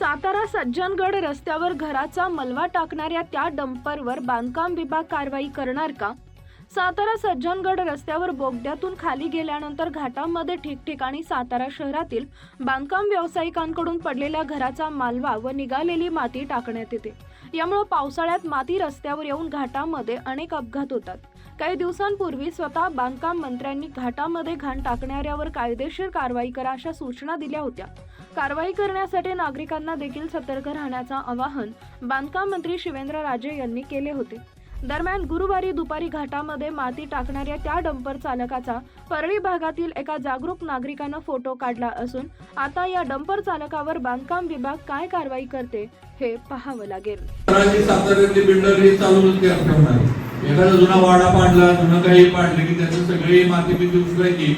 सातारा सज्जनगड रस्त्यावर घराचा मलवा टाकणाऱ्या त्या डंपरवर बांधकाम विभाग कारवाई करणार का? सातारा सज्जनगड रस्त्यावर बोगद्यातून खाली गेल्यानंतर घाटामध्ये ठिकठिकाणी सातारा शहरातील बांधकाम व्यावसायिकांकडून पडलेल्या घराचा मालवा व निघालेली माती टाकण्यात येते. यामुळे पावसाळ्यात माती रस्त्यावर येऊन घाटामध्ये अनेक अपघात होतात. काही दिवसांपूर्वी स्वतः बांधकाम मंत्र्यांनी घाटामध्ये घाण टाकणाऱ्यावर कायदेशीर कारवाई करा अशा सूचना दिल्या होत्या. कारवाई करण्यासाठी नागरिकांना देखील सतर्क राहण्याचं आवाहन बांधकाम मंत्री शिवेंद्र राजे यांनी केले होते. दरम्यान गुरुवारी दुपारी घाटामध्ये माती टाकणाऱ्या त्या डंपर चालकाचा परळी भागातील एका जागरूक नागरिकानं फोटो काढला असून आता या डंपर चालकावर बांधकाम विभाग काय कारवाई करते हे पाहावं लागेल. एखादा जुना वाडा पाडला जुनं काही पाडलं की त्याचं सगळी माती बिती उचलायची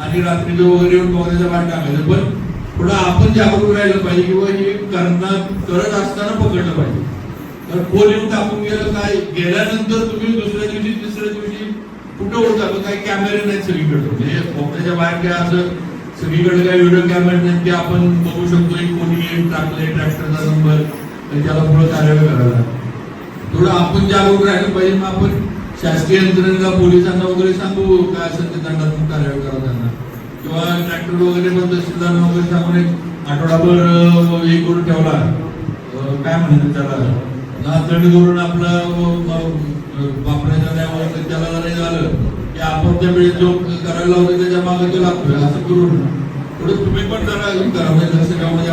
आणि रात्रीचं वगैरे येऊन पावसाच्या बाहेर टाकायचं. पण पुढं आपण जागरूक राहिलं पाहिजे किंवा हे करणार करत असताना पकडलं पाहिजे. तर पोल येऊन टाकून गेलं काय? गेल्यानंतर तुम्ही दुसऱ्या दिवशी तिसऱ्या दिवशी कुठं होता? पण काही कॅमेरे नाहीत सगळीकडे. म्हणजे पावसाच्या बाहेर काय असं सगळीकडे काही व्हिडिओ कॅमेरे नाहीत की आपण बघू शकतो की कोणी टाकले ट्रॅक्टरचा नंबर त्याला पुढे कार्यवाही करायला. थोडं आपण जागरूक राहिलं पाहिजे मग आपण शासकीय यंत्रणा पोलिसांना वगैरे सांगू काय असेल ते दंडात्मक कारवाई करा त्यांना? किंवा ट्रॅक्टर वगैरे पण तहसीलदारांना वगैरे सांगून एक आठवडाभर हे करून ठेवला. काय म्हणतात त्याला? नाचणी करून आपला वापरायचा नाही वगैरे त्याला नाही झालं. की आपण त्या वेळेस जो करायला लावतो त्याच्यामागे तो लागतोय. असं करून थोडं तुम्ही पण जरा करा. म्हणजे